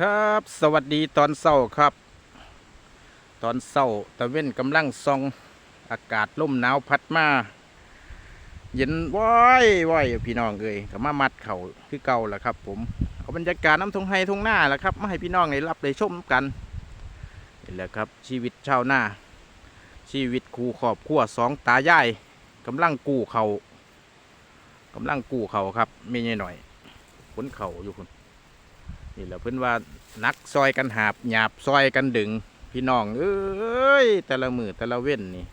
ครับ สวัสดีตอนเศร้าครับ ตอนเศร้าตะเว้นกำลังซองอากาศล่มหนาวพัดมาเย็นว้อยว้อยพี่น้องเอ้ยก็มามัดเข่าคือเก่าแหละครับ ผมเอาบรรยากาศน้ำทงไฮทงหน้าแหละครับมาให้พี่น้องได้รับได้ชมกันนี่แหละครับ ชีวิตชาวนาชีวิตครูครอบครัวสองตายายกำลังกู้เขากำลังกู้เขาครับไม่ใช่หน่อยขนเข่าอยู่คุณ นี่แหละเพื่อนว่านักซอยกันหาบหยาบซอยกันดึง พี่น้องเอ้ยแต่ละมือแต่ละเว้นนี่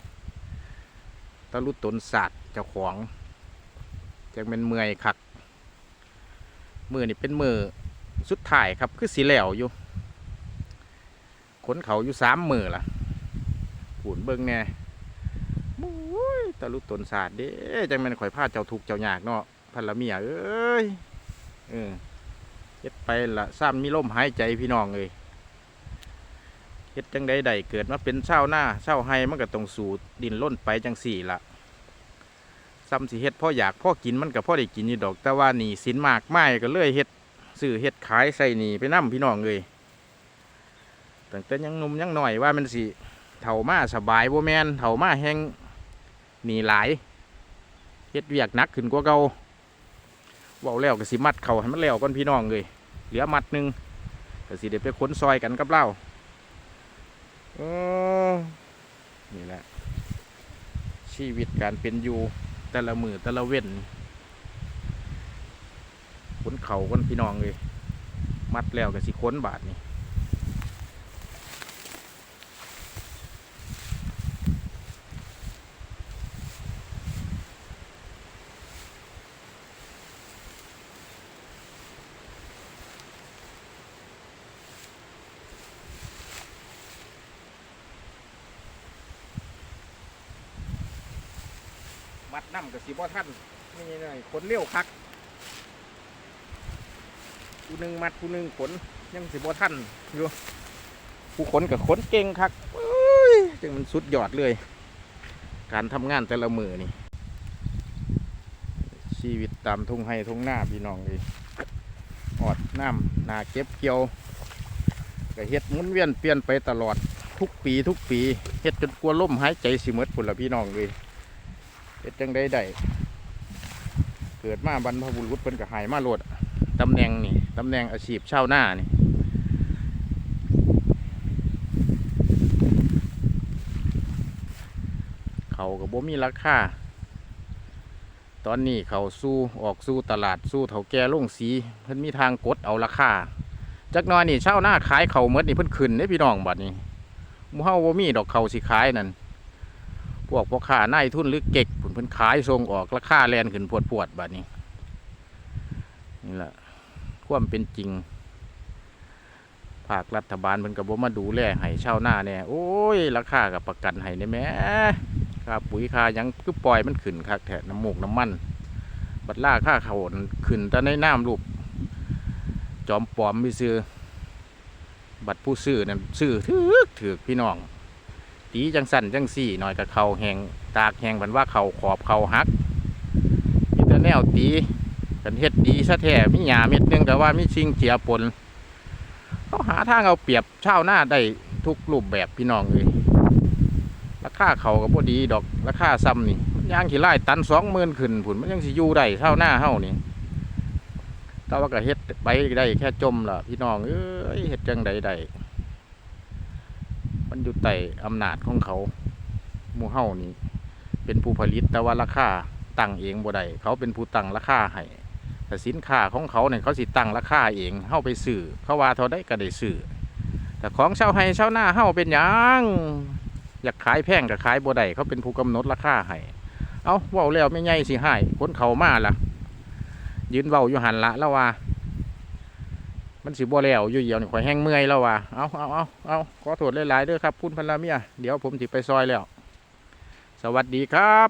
ตะลุตนศาสตร์เจ้าของจะเป็นเมื่อยคักมือนี่เป็นมือสุดท้ายครับคือสีแหลวอยู่ขนเขาอยู่สามมือล่ะปูนเบิ้งแน่มุ้ยตะลุตนศาสตร์เด้จังเป็นข่อยผ้าเจ้าทุกเจ้าหยากเนาะพันละเมียเอ้ยเออ เฮ็ดไปละซ้ำมีลมหายใจพี่น้องเลยเฮ็ดจังใดใดเกิดมาเป็นเช่าหน้าเช่าวไห้มันก็ต้องสู่ดินล้นไปจังสี่ละซ้ำสิเฮ็ดพ่ออยากพ่อกินมันก็พ่อได้กินอยู่ดอก แต่ว่าหนีสินมากไม่ก็เลื่อยเฮ็ดซื้อเฮ็ดขายใส่หนีไปนํพี่น้องเลยตั้งแต่ยังนุ่มยังหน่อยว่ามันสิเถามาสบายโบแมนเถามาแห้งหนีหลายเฮ็ดเวียกนักขึ้นกว่าเก่า เว้าแล้วก็สิมัดเขาให้มันแล้วก่อนพี่น้องเลยเหลือมัดหนึ่งก็สิเดี๋ยวไปค้นซอยกันกับเล่าออนี่แหละ ชีวิตการเป็นอยู่แต่ละมือแต่ละเว้นค้นเขากันพี่น้องเลยมัดแล้วก็สิค้นบาทนี่ มัดน้ำกับสิบ่ท่านนี่หน่อยขนเลี้ยวคักผู้หนึ่งมัดผู้หนึ่งขนยังสิบ่ท่านอยู่ผู้ขนกับขนเก่งคักเอ้ยจังมันสุดยอดเลย การทำงานแต่ละมือนี่ ชีวิตตามทุ่งไห้ทุ่งหน้าพี่น้องเลยออดน้ำนาเก็บเกี่ยวก็เฮ็ดหมุนเวียนเปลี่ยนไปตลอดทุกปีทุกปีเฮ็ดจนกลัวล่มหายใจสิหมดพุ่นละพี่น้องเลย เฮ็ดจังได้ได้เกิดมาบรรพบุรุษเพิ่นก็ใหายมาโลดตำแหน่งนี่ตำแหน่งอาชีพชาวนานี่เขาก็บ่มีราคาตอนนี้เขาสู้ออกสู้ตลาดสู้เถาแก่ลงสีเพิ่นมีทางกดเอาราคาจักน้อยนี่ชาวนาขายเขาวหมดนี่เพิ่นขึ้นเด้พี่น้องบัดนี้มูเฮาบ่มีดอกเขาสิขายนั่น พวกพ่อค้านายทุนหรือเก็กผลเพิ่นขายส่งออกราคาแลนขึ้นพวดพวดๆบัดนี้นี่แหละความเป็นจริงภาครัฐบาลเพิ่นก็บ่มาดูแลให้ชาวนาแน่โอ้ย ราคากับประกันให้ได้แหมค่าปุ๋ยค่ายังคือปล่อยมันขึ้นคักแท้น้ำมูกน้ำมัน บัดล่าค่าเขาวนั่นขึ้นแต่ในน้ำรูปจอมปลอมมีซื้อ บัดผู้ซื้อนั่นซื้อถือถือพี่น้อง ตีจังสั่นจังสี่หน่อยกับเขาแหงตากแหงผันว่าเขาขอบเขาหักมีแต่แนวตีกันเฮ็ดดีซะแท้มีหยาเม็ดหนึงแต่ว่ามีชิงเจียปนเขาหาทางเอาเปรียบเช่าวนาได้ทุกรูปแบบพี่น้องเลยราคาเขาก็บ่ดีดอกราคาซ้ำนี่ย่างขี้ไล่ตันสองหมื่นขึ้นผุนมันยังสิอยู่ได้เท่าหน้าเฮานี่แต่ว่าก็เฮ็ดไปได้แค่จมล่ะพี่น้องเอ้ยเฮ็ดจังใดได้ มันอยู่ใต้อำนาจของเขาหมู่เฮานี่ เป็นผู้ผลิตแต่ว่าราคาตั้งเองบ่ได้เขาเป็นผู้ตั้งราคาให้แต่สินค้าของเขาเนี่ยเขาสิตั้งราคาเองเฮาไปซื้อเขาว่าเท่าได้ก็ได้ซื้อแต่ของชาวไห้ชาวนาเฮาเป็นยังอยากขายแพงก็ขายบ่ได้เขาเป็นผู้กำหนดราคาให้เอาเว้าแล้วไม่ใหญ่สิให้คนเขามาล่ะยืนเว้าอยู่หันละแล้วว่า มันสิบ่แล้วอยู่เดียวนี่ข่อยแห้งเมื่อยแล้วว่ะเอาเอาเอาเอาขอโทษหลายๆเด้อครับพุ่นพนลาเมียเดี๋ยวผมสิไปซอยแล้ว สวัสดีครับ